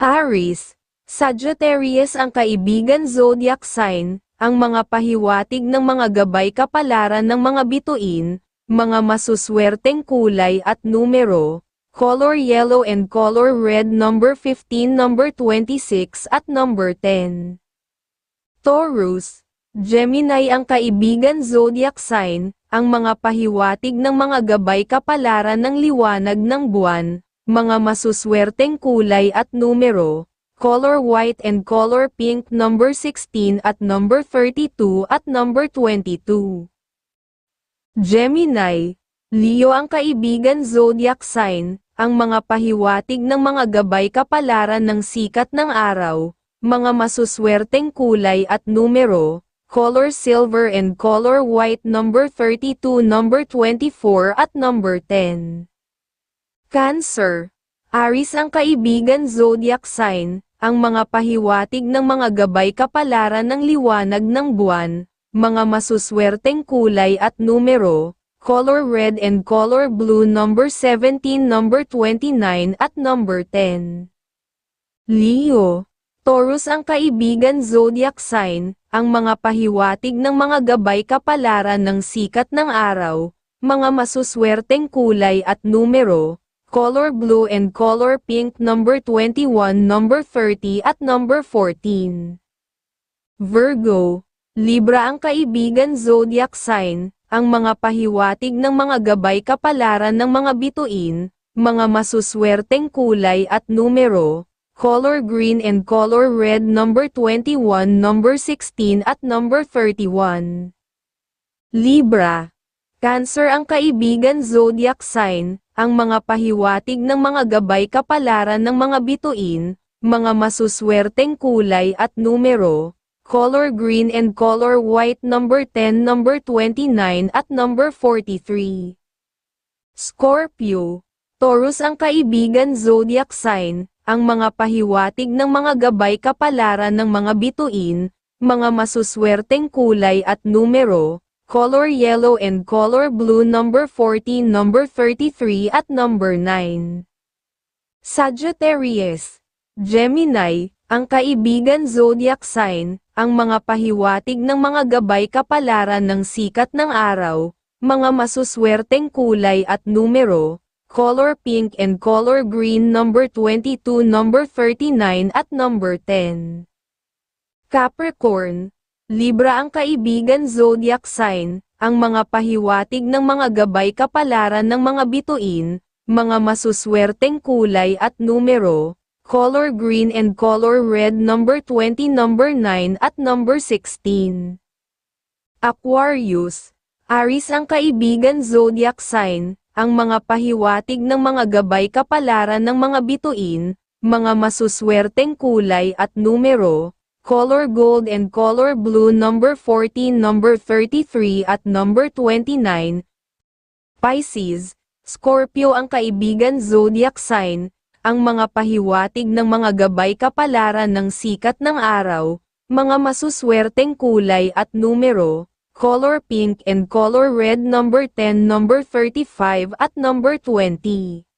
Aries, Sagittarius ang kaibigan zodiac sign, ang mga pahiwatig ng mga gabay kapalaran ng mga bituin, mga masuswerteng kulay at numero, color yellow and color red number 15 number 26 at number 10. Taurus, Gemini ang kaibigan zodiac sign, ang mga pahiwatig ng mga gabay kapalaran ng liwanag ng buwan, mga masuswerteng kulay at numero, color white and color pink number 16 at number 32 at number 22. Gemini, Leo ang kaibigan zodiac sign, ang mga pahiwatig ng mga gabay kapalaran ng sikat ng araw, mga masuswerteng kulay at numero, color silver and color white number 32 number 24 at number 10. Cancer, Aries ang kaibigan zodiac sign, ang mga pahiwatig ng mga gabay kapalaran ng liwanag ng buwan, mga masuswerteng kulay at numero, color red and color blue number 17 number 29 at number 10. Leo, Taurus ang kaibigan zodiac sign, ang mga pahiwatig ng mga gabay kapalaran ng sikat ng araw, mga masuswerteng kulay at numero, color blue and color pink number 21 number 30 at number 14. Virgo, Libra ang kaibigan zodiac sign, ang mga pahiwatig ng mga gabay kapalaran ng mga bituin, mga masuswerteng kulay at numero, color green and color red number 21 number 16 at number 31. Libra, Cancer ang kaibigan zodiac sign, ang mga pahiwatig ng mga gabay kapalaran ng mga bituin, mga masuswerteng kulay at numero, color green and color white number 10 number 29 at number 43. Scorpio, Taurus ang kaibigan zodiac sign, ang mga pahiwatig ng mga gabay kapalaran ng mga bituin, mga masuswerteng kulay at numero, color yellow and color blue number 14 number 33 at number 9. Sagittarius, Gemini, ang kaibigan zodiac sign, ang mga pahiwatig ng mga gabay kapalaran ng sikat ng araw, mga masuswerteng kulay at numero, color pink and color green number 22 number 39 at number 10. Capricorn, Libra ang kaibigan zodiac sign, ang mga pahiwatig ng mga gabay kapalaran ng mga bituin, mga masuswerteng kulay at numero, color green and color red number 20 number 9 at number 16. Aquarius, Aries ang kaibigan zodiac sign, ang mga pahiwatig ng mga gabay kapalaran ng mga bituin, mga masuswerteng kulay at numero, color gold and color blue number 14 number 33 at number 29. Pisces, Scorpio ang kaibigan zodiac sign, ang mga pahiwatig ng mga gabay kapalaran ng sikat ng araw, mga masuswerteng kulay at numero, color pink and color red number 10 number 35 at number 20.